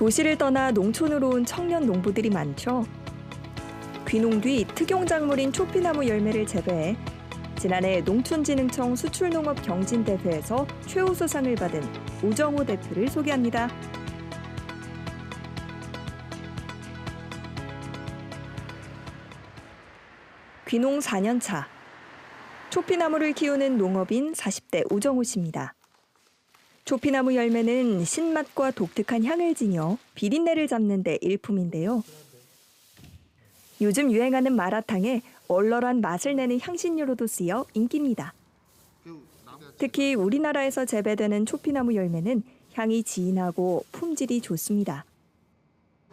도시를 떠나 농촌으로 온 청년 농부들이 많죠. 귀농 뒤 특용작물인 초피나무 열매를 재배해 지난해 농촌진흥청 수출농업 경진대회에서 최우수상을 받은 우정호 대표를 소개합니다. 귀농 4년 차. 초피나무를 키우는 농업인 40대 우정호 씨입니다. 초피나무 열매는 신맛과 독특한 향을 지녀 비린내를 잡는 데 일품인데요. 요즘 유행하는 마라탕에 얼얼한 맛을 내는 향신료로도 쓰여 인기입니다. 특히 우리나라에서 재배되는 초피나무 열매는 향이 진하고 품질이 좋습니다.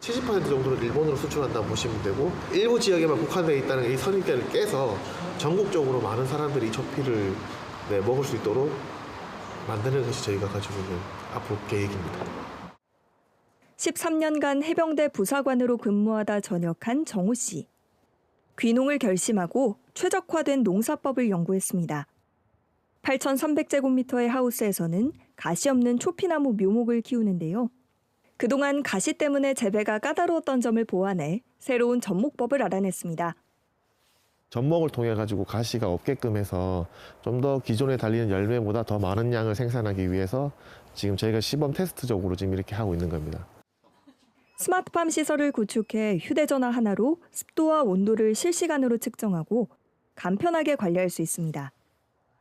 70% 정도를 일본으로 수출한다고 보시면 되고 일부 지역에만 국한되어 있다는 이 선입견을 깨서 전국적으로 많은 사람들이 이 초피를 네, 먹을 수 있도록 만드는 것이 저희가 가지고 있는 앞으로 계획입니다. 13년간 해병대 부사관으로 근무하다 전역한 정호 씨. 귀농을 결심하고 최적화된 농사법을 연구했습니다. 8,300제곱미터의 하우스에서는 가시 없는 초피나무 묘목을 키우는데요. 그동안 가시 때문에 재배가 까다로웠던 점을 보완해 새로운 접목법을 알아냈습니다. 접목을 통해 가지고 가시가 없게끔 해서 좀 더 기존에 달리는 열매보다 더 많은 양을 생산하기 위해서 지금 저희가 시범 테스트적으로 지금 이렇게 하고 있는 겁니다. 스마트팜 시설을 구축해 휴대전화 하나로 습도와 온도를 실시간으로 측정하고 간편하게 관리할 수 있습니다.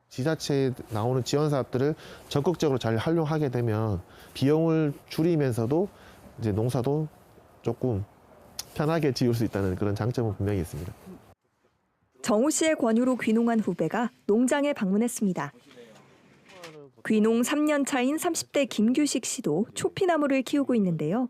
지자체에 나오는 지원 사업들을 적극적으로 잘 활용하게 되면 비용을 줄이면서도 이제 농사도 조금 편하게 지을 수 있다는 그런 장점은 분명히 있습니다. 정우 씨의 권유로 귀농한 후배가 농장에 방문했습니다. 귀농 3년 차인 30대 김규식 씨도 초피나무를 키우고 있는데요.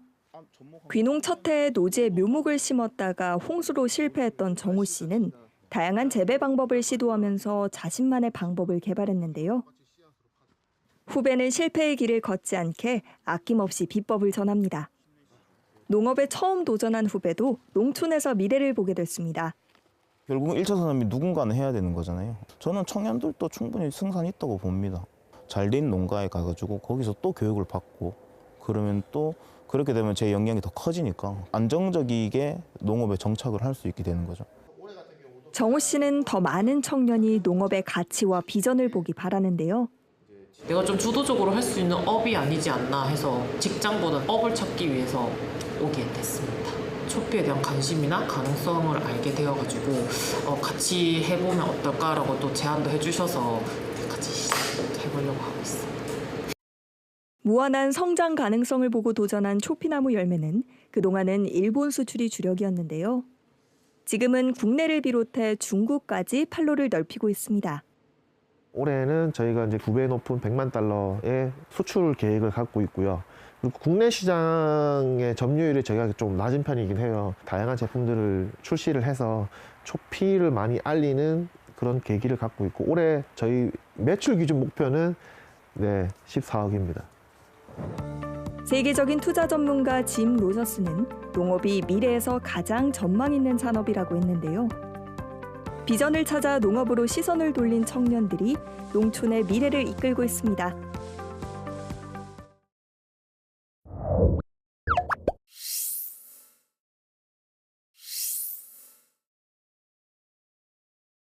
귀농 첫 해에 노지에 묘목을 심었다가 홍수로 실패했던 정우 씨는 다양한 재배 방법을 시도하면서 자신만의 방법을 개발했는데요. 후배는 실패의 길을 걷지 않게 아낌없이 비법을 전합니다. 농업에 처음 도전한 후배도 농촌에서 미래를 보게 됐습니다. 결국은 1차 산업이 누군가는 해야 되는 거잖아요. 저는 청년들도 충분히 승산이 있다고 봅니다. 잘 된 농가에 가가지고 거기서 또 교육을 받고 그러면 또 그렇게 되면 제 역량이 더 커지니까 안정적이게 농업에 정착을 할 수 있게 되는 거죠. 정우 씨는 더 많은 청년이 농업의 가치와 비전을 보기 바라는데요. 내가 좀 주도적으로 할 수 있는 업이 아니지 않나 해서 직장보다는 업을 찾기 위해서 오게 됐습니다. 초피에 대한 관심이나 가능성을 알게 되어가지고 어, 같이 해보면 어떨까라고 또 제안도 해주셔서 같이 해보려고 하고 있습니다. 무한한 성장 가능성을 보고 도전한 초피나무 열매는 그동안은 일본 수출이 주력이었는데요. 지금은 국내를 비롯해 중국까지 판로를 넓히고 있습니다. 올해는 저희가 이제 두 배 높은 100만 달러의 수출 계획을 갖고 있고요. 국내 시장의 점유율이 저희가 좀 낮은 편이긴 해요. 다양한 제품들을 출시를 해서 초피를 많이 알리는 그런 계기를 갖고 있고 올해 저희 매출 기준 목표는 네, 14억입니다. 세계적인 투자 전문가 짐 로저스는 농업이 미래에서 가장 전망 있는 산업이라고 했는데요. 비전을 찾아 농업으로 시선을 돌린 청년들이 농촌의 미래를 이끌고 있습니다.